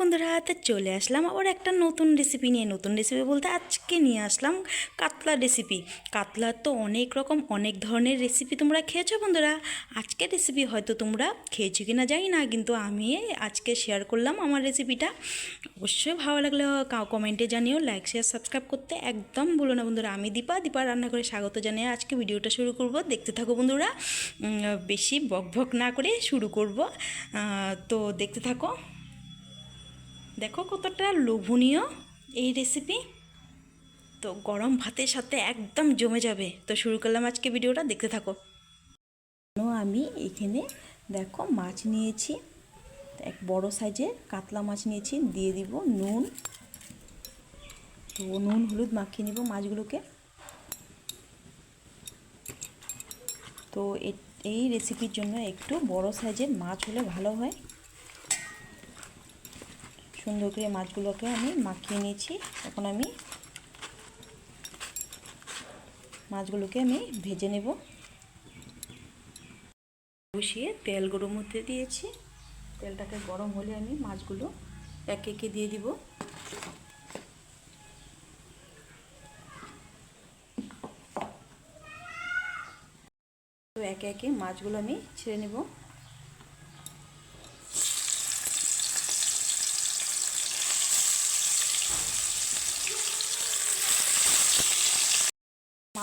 বন্ধুরা হাতে চলে আসলাম আবার একটা নতুন রেসিপি নিয়ে। নতুন রেসিপি বলতে আজকে নিয়ে আসলাম কাতলা রেসিপি কাতলার তো অনেক রকম, অনেক ধরনের রেসিপি তোমরা খেয়েছো বন্ধুরা। আজকের রেসিপি হয়তো তোমরা খেয়েছো কি না জানি না, কিন্তু আমি আজকে শেয়ার করলাম আমার রেসিপিটা অবশ্যই ভালো লাগলে কমেন্টে জানিও লাইক শেয়ার সাবস্ক্রাইব করতে একদম ভুলো না বন্ধুরা। আমি দীপা দীপা রান্না করে স্বাগত জানিয়ে আজকে ভিডিওটা শুরু করব। দেখতে থাকো বন্ধুরা। বেশি বক বক না করে শুরু করব। তো দেখতে থাকো। দেখো কতটা লোভনীয় এই রেসিপি তো গরম ভাতের সাথে একদম জমে যাবে। তো শুরু করলাম আজকে ভিডিওটা, দেখতে থাকো। আমি এখানে দেখো মাছ নিয়েছি। এক বড় সাইজের কাতলা মাছ নিয়েছি, দিয়ে দিব নুন। তো নুন, হলুদ মাখিয়ে নিব মাছগুলোকে। তো এই রেসিপির জন্য একটু বড় সাইজের মাছ হলে ভালো হয়। সুন্দর করে মাছগুলোকে আমি মাখিয়ে নিয়েছি। এখন আমি মাছগুলোকে আমি ভেজে নেব। বসিয়ে তেল গরম হতে দিয়েছি। তেলটাকে গরম হলে আমি মাছগুলো এক একে দিয়ে দিব। তো একে একে মাছগুলো আমি ছেড়ে নেব।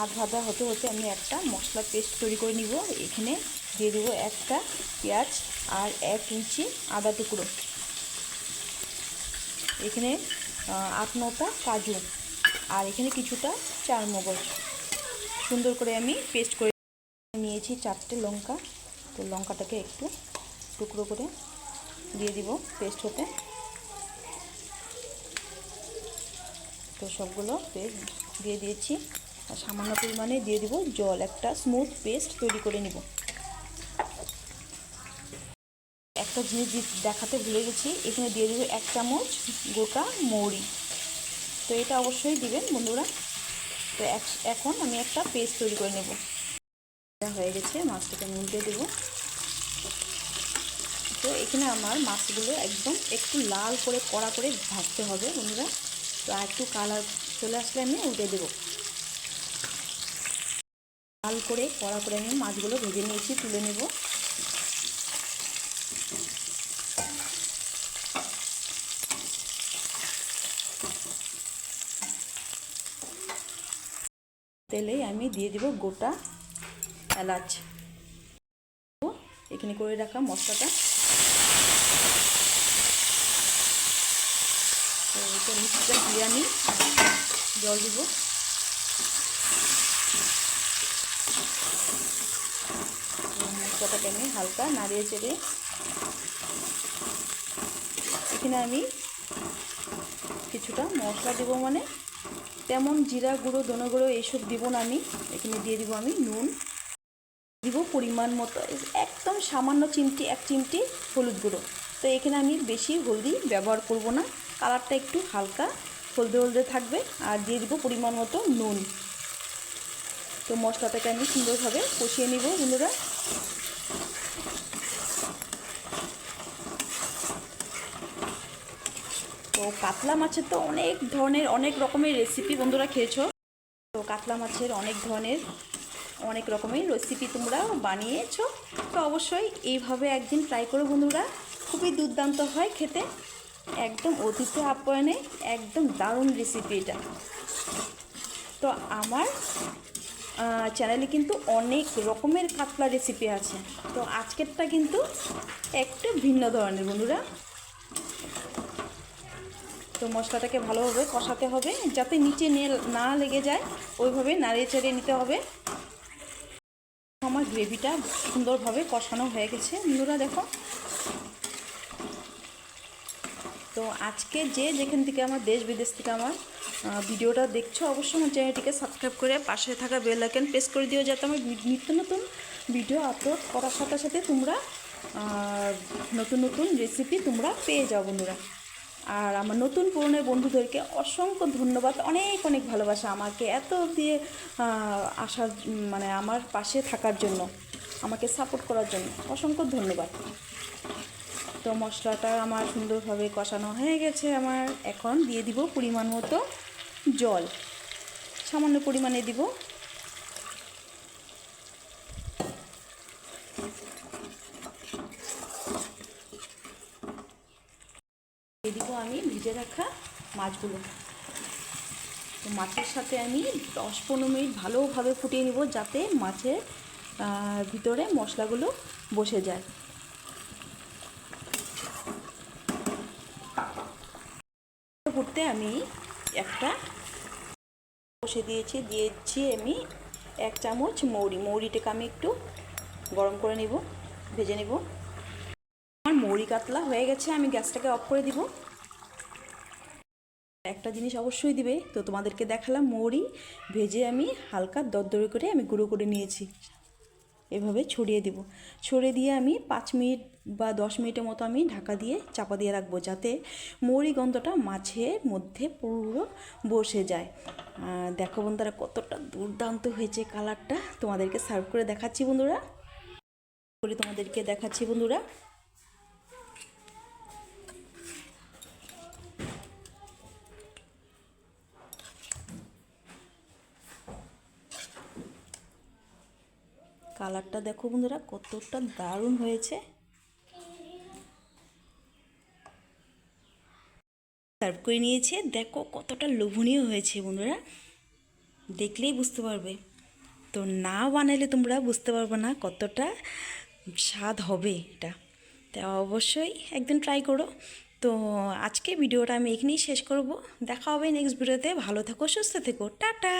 মাছ ভাজা হতে হতে আমি একটা মশলা পেস্ট তৈরি করে নিব। এখানে দিয়ে দেবো একটা পেঁয়াজ আর এক ইঞ্চি আদা টুকরো। এখানে আট নটা কাজু আর এখানে কিছুটা চার মগজ সুন্দর করে আমি পেস্ট করে নিয়েছি চারটে লঙ্কা। তো লঙ্কাটাকে একটু টুকরো করে দিয়ে দিব পেস্ট হতে। তো সবগুলো পেস্ট দিয়ে দিয়েছি। আর সামান্য পরিমাণে দিয়ে দিব জল, একটা স্মুথ পেস্ট তৈরি করে নিব। একটা জিনিস দেখাতে ভুলে গেছি, এখানে দিয়ে দিব এক চামচ গোটা মৌরি। তো এটা অবশ্যই দিবেন বন্ধুরা। তো এখন আমি একটা পেস্ট তৈরি করে নেব। হয়ে গেছে, মাছটাকে আমি উল্টে দেবো। তো এখানে আমার মাছগুলো একদম একটু লাল করে কড়া করে ভাজতে হবে বন্ধুরা। তো আর একটু কালার চলে আসলে আমি উল্টে দেবো। লাল করে, কড়া করে আমি মাছগুলো ভেজে নিয়েছি, তুলে নেব। তেলে আমি দিয়ে দিব গোটা এলাচ। এখানে করে রাখা মশলাটা। মিক্সটা দিয়ে আমি জল দিব। মশলাটাকে আমি হালকা নাড়িয়ে চেড়ে এখানে আমি কিছুটা মশলা দেবো মানে তেমন জিরা গুঁড়ো দোনো গুঁড়ো এইসব দিব না আমি। এখানে দিয়ে দিব আমি নুন। দিব পরিমাণ মতো, একদম সামান্য চিমটি, এক চিমটি হলুদ গুঁড়ো। তো এখানে আমি বেশি হলদি ব্যবহার করব না। কালারটা একটু হালকা হলদে হলদে থাকবে। আর দিয়ে দিব পরিমাণ মতো নুন। তো মশলাটাকে আমি সুন্দরভাবে কষিয়ে নিব বন্ধুরা। তো কাতলা মাছের তো অনেক ধরনের, অনেক রকমের রেসিপি বন্ধুরা খেয়েছো। তো কাতলা মাছের অনেক ধরনের, অনেক রকমের রেসিপি তোমরা বানিয়েছো। তো অবশ্যই এইভাবে একদিন ট্রাই করো বন্ধুরা। খুবই দুর্দান্ত হয় খেতে। একদম অতিথি আপ্যায়নে একদম দারুণ রেসিপি এটা। তো আমার চ্যানেলে কিন্তু অনেক রকমের কাতলা রেসিপি আছে। তো আজকেরটা কিন্তু একটু ভিন্ন ধরনের বন্ধুরা। তো মশলাটাকে ভালোভাবে কষাতে হবে, যাতে নিচে না লেগে যায়, ওইভাবে নাড়িয়ে চাড়িয়ে নিতে হবে। আমার গ্রেভিটা সুন্দরভাবে কষানো হয়ে গেছে। বন্ধুরা দেখো। তো আজকে যে যেখান থেকে আমার দেশ বিদেশ থেকে আমার ভিডিওটা দেখছ, অবশ্যই আমার চ্যানেলটিকে সাবস্ক্রাইব করে পাশে থাকা বেল আইকন প্রেস করে দিও, যাতে আমার নিত্য নতুন ভিডিও আপলোড করার সাথে সাথে তোমরা নতুন নতুন রেসিপি তোমরা পেয়ে যাও, বন্ধুরা। আর আমার নতুন পুরনো বন্ধুদেরকে অসংখ্য ধন্যবাদ, অনেক অনেক ভালোবাসা আমাকে এত দিয়ে আসার মানে আমার পাশে থাকার জন্য, আমাকে সাপোর্ট করার জন্য অসংখ্য ধন্যবাদ। তো মশলাটা আমার সুন্দরভাবে কষানো হয়ে গেছে আমার, এখন দিয়ে দিব পরিমাণ মতো জল। সামান্য পরিমাণে দিব দিয়ে দিব আমি ভিজে রাখা মাছগুলো। তো মাছের সাথে আমি দশ পনেরো মিনিট ভালোভাবে ফুটিয়ে নিব যাতে মাছের ভিতরে মশলাগুলো বসে যায়। ফুটতে আমি একটা বসে দিয়েছি দিয়েছি আমি এক চামচ মৌরি। মৌরিটাকে আমি একটু গরম করে নেব, ভেজে নেব। আমার মৌরি কাতলা হয়ে গেছে, আমি গ্যাসটাকে অফ করে দিব। একটা জিনিস অবশ্যই দিবে। তো তোমাদেরকে দেখালাম মৌরি, ভেজে আমি হালকা দরদরে করে আমি গুঁড়ো করে নিয়েছি। এভাবে ছড়িয়ে দেব। ছড়িয়ে দিয়ে আমি পাঁচ মিনিট বা দশ মিনিটের মতো আমি ঢাকা দিয়ে চাপা দিয়ে রাখব যাতে মৌরি গন্ধটা মাছের মধ্যে পুরো বসে যায়। দেখো বন্ধুরা কতটা দুর্দান্ত হয়েছে কালারটা। তোমাদেরকে সার্ভ করে দেখাচ্ছি বন্ধুরা। করে তোমাদেরকে দেখাচ্ছি বন্ধুরা। কালারটা দেখো বন্ধুরা, কতটা দারুণ হয়েছে। সার্ভ করে নিয়েছে, দেখো কতটা লোভনীয় হয়েছে বন্ধুরা। দেখলেই বুঝতে পারবে। তো না বানাইলে তোমরা বুঝতে পারবে না কতটা স্বাদ হবে এটা। তা অবশ্যই একদিন ট্রাই করো। তো আজকে ভিডিওটা আমি এখানেই শেষ করব। দেখা হবে নেক্সট ভিডিওতে ভালো থেকো, সুস্থ থেকো। টাটা!